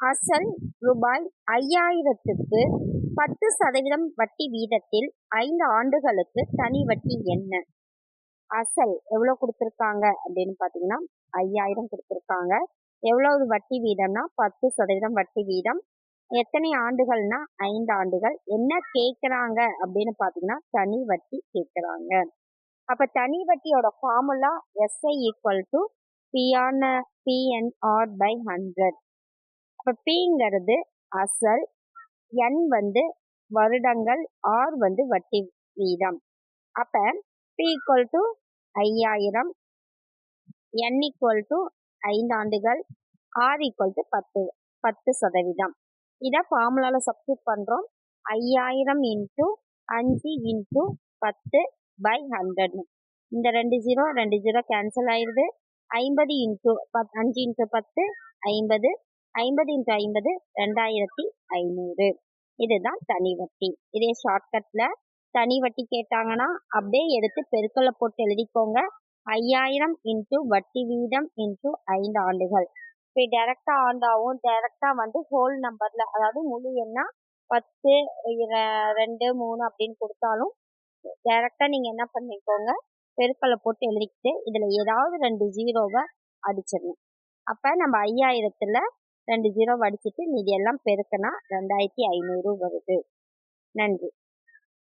அசல் ரூபாய் ஐயாயிரத்துக்கு பத்து சதவீதம் வட்டி வீதத்தில் ஐந்து ஆண்டுகளுக்கு தனி வட்டி என்ன? அசல் எவ்வளோ கொடுத்துருக்காங்க அப்படின்னு பார்த்தீங்கன்னா ஐயாயிரம் கொடுத்துருக்காங்க. எவ்வளவு வட்டி வீதம்னா பத்து சதவீதம் வட்டி வீதம். எத்தனை ஆண்டுகள்னா ஐந்து ஆண்டுகள். என்ன கேட்குறாங்க அப்படின்னு பார்த்தீங்கன்னா தனி வட்டி கேட்குறாங்க. அப்போ தனி வட்டியோட formula SI equal to PN PNR by hundred இப்போ பிங்கிறது அசல் என் வந்து வருடங்கள் ஆர் வந்து வட்டி வீதம். அப்போ பி ஈக்குவல் டு ஐயாயிரம் என் ஈக்குவல் டு ஐந்து ஆண்டுகள் ஆர் ஈக்குவல் டு பத்து பத்து சதவீதம். இதை ஃபார்முலாவில் சப்ஸ்டியூட் பண்ணுறோம் ஐயாயிரம் இன்ட்டு அஞ்சு இன்ட்டு பத்து பை ஹண்ட்ரட் இந்த ரெண்டு ஜீரோ ரெண்டு ஜீரோ கேன்சல் ஆயிடுது ஐம்பது இன்ட்டு பத் அஞ்சு இன்ட்டு பத்து ஐம்பது ஐம்பது இன்ட்டு ஐம்பது ரெண்டாயிரத்தி ஐநூறு. இதுதான் தனி வட்டி. இதே ஷார்ட்கட்டில் தனி வட்டி கேட்டாங்கன்னா அப்படியே எடுத்து பெருக்கலை போட்டு எழுதிக்கோங்க. ஐயாயிரம் இன்ட்டு வட்டி வீதம் இன்ட்டு ஐந்து ஆண்டுகள். இப்போ டேரெக்டாக ஆண்டாவும் டேரெக்டாக வந்து ஹோல் நம்பரில் அதாவது முழு எண்ணா பத்து ரெண்டு மூணு அப்படின்னு கொடுத்தாலும் டேரெக்டாக நீங்கள் என்ன பண்ணிக்கோங்க பெருக்கலை போட்டு எழுதிக்கிட்டு இதில் ஏதாவது ரெண்டு ஜீரோவை அடிச்சிடணும். அப்போ நம்ம ஐயாயிரத்தில் ரெண்டு ஜீரோ அடிச்சுட்டு மீதி எல்லாம் பெருக்கினா ரெண்டாயிரத்தி ஐநூறு வருது. நன்றி.